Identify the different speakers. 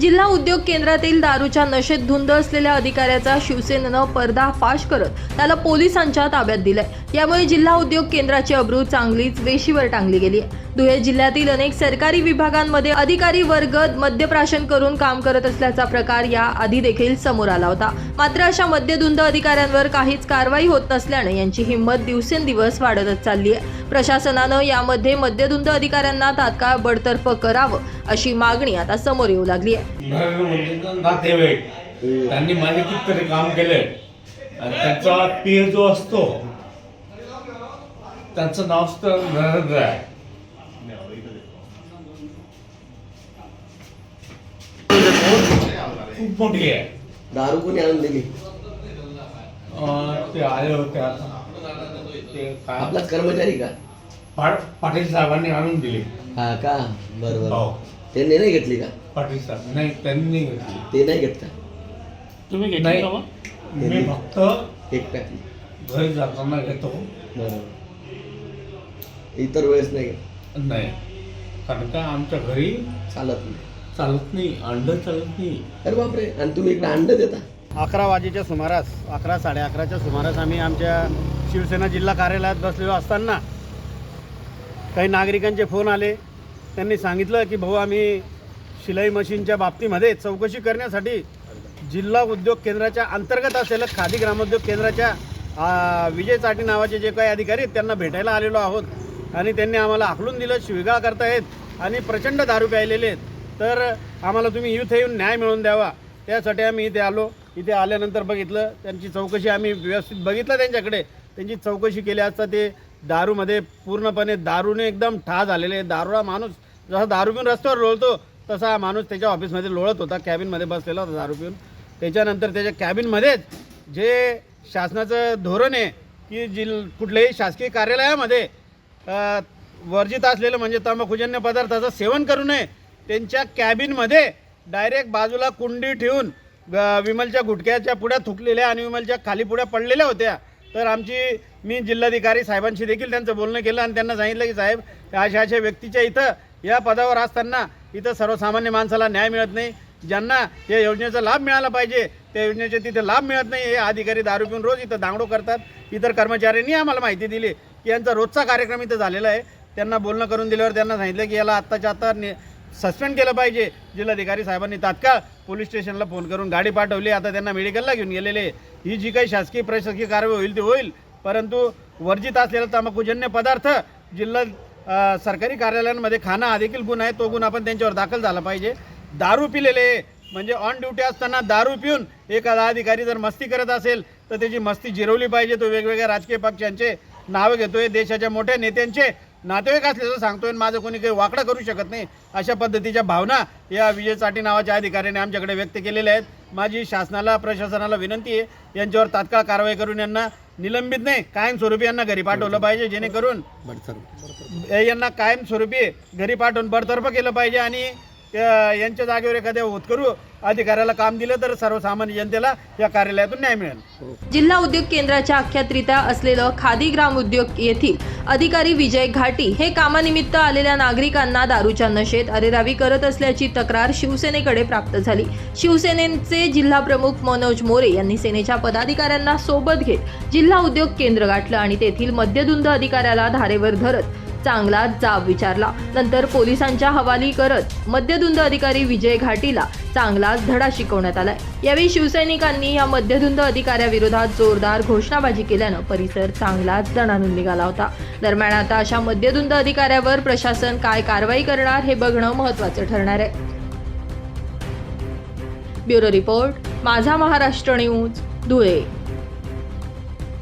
Speaker 1: जिल्हा उद्योग केंद्रातील दारूच्या नशेत धुंद असलेल्या अधिकाऱ्याचा शिवसेनेनं पर्दाफाश करत त्याला पोलिसांच्या ताब्यात दिलंय. यामुळे जिल्हा उद्योग केंद्राची अब्रू चांगलीच वेशीवर टांगली गेली आहे धुळे जिल्ह्यातील अनेक सरकारी विभागांमध्ये अधिकारी वर्ग मद्यप्राशन करून काम करत असल्याचा प्रकार या आधी देखील समोर आला होता. मात्र अशा मद्यधुंद अधिकाऱ्यांवर काहीच कारवाई होत नसल्यानं यांची हिंमत दिवसेंदिवस वाढतच चालली आहे. प्रशासनानं यामध्ये मद्यधुंद अधिकाऱ्यांना तात्काळ बडतर्फ करावं अशी मागणी आता समोर येऊ लागली आहे.
Speaker 2: त्यांनी माझे कितीतरी काम केले आणि पीर जो असतो त्याचं नाव असतं नरेंद्र आहे. खूप मोठी आहे.
Speaker 3: दारू कोणी आणून दिली?
Speaker 2: अं, ते आले होते आता. ते काय?
Speaker 3: आपलाच कर्मचारी का?
Speaker 2: पा- पाटील साहेबांनी आणून दिली.
Speaker 3: हा का? बरोबर
Speaker 2: हो.
Speaker 3: त्यांनी नाही घेतली का?
Speaker 2: पाटील साहेब नाही त्यांनी नाही घेतली.
Speaker 3: ते नाही घेत का?
Speaker 4: तुम्ही घेतली
Speaker 2: नाही.
Speaker 4: का मग?
Speaker 2: मी फक्त
Speaker 3: एक पॅक
Speaker 2: घरी जाताना घेतो.
Speaker 3: बरोबर इतर वेळेस नाही घेत?
Speaker 2: नाही. कारण का आमच्या घरी
Speaker 3: चालत नाही.
Speaker 2: चालत नाही अंड चालत नाही.
Speaker 3: अरे बापरे आणि तुम्ही इकडे अंड देता?
Speaker 4: अकरा वाजेच्या सुमारास अकरा साडे अकराच्या सुमारास आम्ही आमच्या शिवसेना जिल्हा कार्यालयात बसलेलो असताना काही नागरिकांचे फोन आले. त्यांनी सांगितलं की भाऊ आम्ही शिलाई मशीनच्या बाबतीमध्ये चौकशी करण्यासाठी जिल्हा उद्योग केंद्राच्या अंतर्गत असलेल्या खादी ग्रामोद्योग केंद्राच्या विजय चाटी नावाचे जे काही अधिकारी आहेत त्यांना भेटायला आलेलो आहोत. आणि त्यांनी आम्हाला हाकलून दिलं शिवीगाळ करतायत आणि प्रचंड दारू प्यायलेले आहेत. तर आम्हाला तुम्ही इथे येऊन न्याय मिळवून द्यावा. त्यासाठी आम्ही इथे आलो. इथे आल्यानंतर बघितलं त्यांची चौकशी आम्ही व्यवस्थित बघितलं त्यांच्याकडे. त्यांची चौकशी केली. असता ते दारूमध्ये पूर्णपणे दारूने एकदम ठा झालेले दारूला माणूस जसा दारू पिऊन रस्त्यावर लोळतो तसा हा माणूस त्याच्या ऑफिसमध्ये लोळत होता. कॅबिनमध्ये बसलेला होता दारू पिऊन. त्याच्यानंतर त्याच्या कॅबिनमध्येच जे शासनाचं धोरण आहे की जिल कुठल्याही शासकीय कार्यालयामध्ये वर्जित असलेलं म्हणजे तंबाखूजन्य पदार्थाचं सेवन करू नये त्यांच्या कॅबिनमध्ये डायरेक्ट बाजूला कुंडी ठेवून ग- विमलच्या गुटख्याच्या पुढ्या थुकलेल्या आणि विमलच्या खाली पुढ्या पडलेल्या होत्या. तर आमची मी जिल्हाधिकारी साहेबांशी देखील त्यांचं बोलणं केलं आणि त्यांना सांगितलं की साहेब अशा अशा व्यक्तीच्या इथं या पदावर असताना इथं सर्वसामान्य माणसाला न्याय मिळत नाही. ज्यांना या योजनेचा लाभ मिळाला पाहिजे त्या योजनेचे तिथे लाभ मिळत नाही. हे अधिकारी दारू पिऊन रोज इथं दांगडो करतात. इतर कर्मचाऱ्यांनी आम्हाला माहिती दिली. की यांचा रोजचा कार्यक्रम इथं झालेला आहे. त्यांना बोलणं करून दिल्यावर त्यांना सांगितलं की याला आत्ताच्या आत्ता सस्पेंड केलं पाहिजे. जिल्हाधिकारी साहेबांनी तात्काळ पोलीस स्टेशनला फोन करून गाडी पाठवली. आता त्यांना मेडिकलला घेऊन गेलेले. ही जी काही शासकीय प्रशासकीय कारवाई होईल ती होईल. परंतु वर्जित असलेला तंबाखूजन्य पदार्थ जिल्हा सरकारी कार्यालयांमध्ये खाणं हा देखील गुन्हा आहे. तो गुन्हा पण त्यांच्यावर दाखल झाला पाहिजे. दारू पिलेले म्हणजे ऑन ड्युटी असताना दारू पिऊन एखादा अधिकारी जर मस्ती करत असेल तर त्याची मस्ती जिरवली पाहिजे. तो वेगवेगळ्या राजकीय पक्षांचे नावं घेतोय. देशाच्या मोठ्या नेत्यांचे नातेवाईक असल्याचं सांगतोय आणि माझं कोणी काही वाकडं करू शकत नाही. अशा पद्धतीच्या भावना या विजय चाटी नावाच्या अधिकाऱ्याने आमच्याकडे व्यक्त केलेल्या आहेत. माझी शासनाला प्रशासनाला विनंती आहे यांच्यावर तात्काळ कारवाई करून यांना निलंबित नाही कायमस्वरूपी यांना घरी पाठवलं पाहिजे जेणेकरून यांना कायमस्वरूपी घरी पाठवून बडतर्फ केलं पाहिजे आणि यांच्या जागेवर एखाद्या होतकरू अधिकाऱ्याला काम दिलं तर सर्वसामान्य जनतेला या कार्यालयातून न्याय मिळेल.
Speaker 1: जिल्हा उद्योग केंद्राच्या अख्यात्रित्या असलेलं खादी ग्राम उद्योग येथील अधिकारी विजय घाटी हे कामानिमित्त आलेल्या नागरिकांना दारूच्या नशेत अरेरावी करत असल्याची तक्रार शिवसेनेकडे प्राप्त झाली. शिवसेनेचे जिल्हा प्रमुख मनोज मोरे यांनी सेनेच्या पदाधिकाऱ्यांना सोबत घेत जिल्हा उद्योग केंद्र गाठलं आणि तेथील मद्यधुंद अधिकाऱ्याला धारेवर धरत चांगला जाब विचारला. नंतर पोलिसांच्या हवाली करत मद्यधुंद अधिकारी विजय घाटीला चांगलाच धडा शिकवण्यात आलाय. यावेळी शिवसैनिकांनी या मद्यधुंद अधिकाऱ्याविरोधात जोरदार घोषणाबाजी केल्यानं परिसर चांगलाच दणानून निघाला होता. दरम्यान आता अशा मद्यधुंद अधिकाऱ्यावर प्रशासन काय कारवाई करणार हे बघणं महत्वाचं ठरणार आहे. ब्युरो रिपोर्ट माझा महाराष्ट्र न्यूज धुळे.